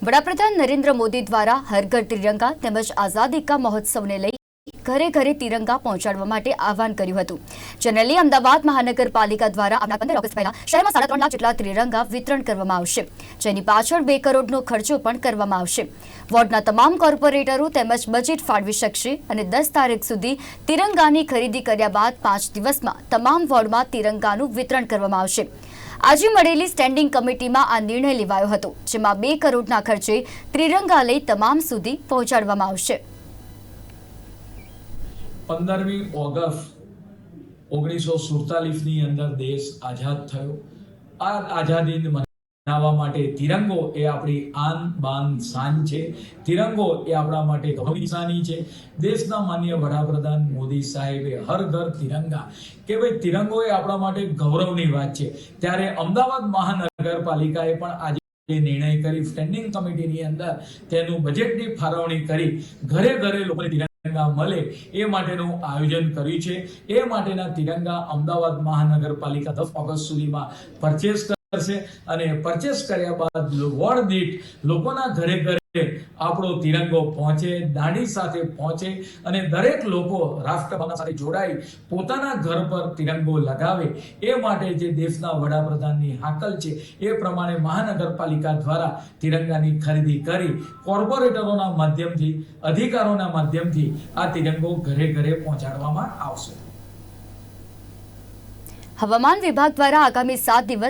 વડાપ્રધાન નરેન્દ્ર મોદી દ્વારા હર ઘર તિરંગા તેમજ આઝાદી કા મહોત્સવને લઈ ઘરે ઘરે તિરંગા પહોંચાડવા માટે આહવાન કર્યું હતું. જેને લઈ અમદાવાદ મહાનગરપાલિકા દ્વારા આવનાર પંદર ઓગસ્ટ પહેલા શહેરમાં સાડા ત્રણ લાખ જેટલા તિરંગા વિતરણ કરવામાં આવશે. જેની પાછળ બે કરોડનો ખર્ચો પણ કરવામાં આવશે. વોર્ડના તમામ કોર્પોરેટરો તેમજ બજેટ ફાળવી શકશે અને દસ તારીખ સુધી તિરંગાની ખરીદી કર્યા બાદ પાંચ દિવસમાં તમામ વોર્ડમાં તિરંગાનું વિતરણ કરવામાં આવશે. આજે મળેલી સ્ટેન્ડિંગ કમિટીમાં આ નિર્ણય લેવાયો હતો, જેમાં બે કરોડના ખર્ચે ત્રિરંગા લઈ તમામ સુધી પહોંચાડવામાં આવશે. પંદરમી ઓગસ્ટ ઓગણીસો સુડતાલીસની અંદર દેશ આઝાદ થયો. આ આઝાદી મનાવવા માટે તિરંગો એ આપણી આન બાન શાન છે. તિરંગો એ આપણા માટે ગૌરવની છે. દેશના માન્ય વડાપ્રધાન મોદી સાહેબે હર ઘર તિરંગા કે ભાઈ તિરંગો એ આપણા માટે ગૌરવની વાત છે. ત્યારે અમદાવાદ મહાનગરપાલિકાએ પણ આજે એ નિર્ણય કરી સ્ટેન્ડિંગ કમિટીની અંદર તેનું બજેટની ફાળવણી કરી, ઘરે ઘરે લોકોને મળે એ માટેનું આયોજન કર્યું છે. એ માટેના તિરંગા અમદાવાદ મહાનગરપાલિકા દસ ઓગસ્ટ સુધીમાં પરચેસ કરશે અને પરચેસ કર્યા બાદ વોર્ડ દીઠ લોકોના ઘરે ઘરે આપણો તિરંગો પહોંચે દાંડી સાથે પહોંચે અને દરેક લોકો રાષ્ટ્રભાવના સાથે જોડાઈ પોતાના ઘર પર તિરંગો લગાવે. એ માટે જે દેશના વડાપ્રધાનની હાકલ છે, એ પ્રમાણે મહાનગરપાલિકા દ્વારા તિરંગાની ખરીદી કરી કોર્પોરેટરોના માધ્યમથી, અધિકારોના માધ્યમથી આ તિરંગો ઘરે ઘરે પહોંચાડવામાં આવશે. હવામાન વિભાગ દ્વારા આગામી સાત દિવસ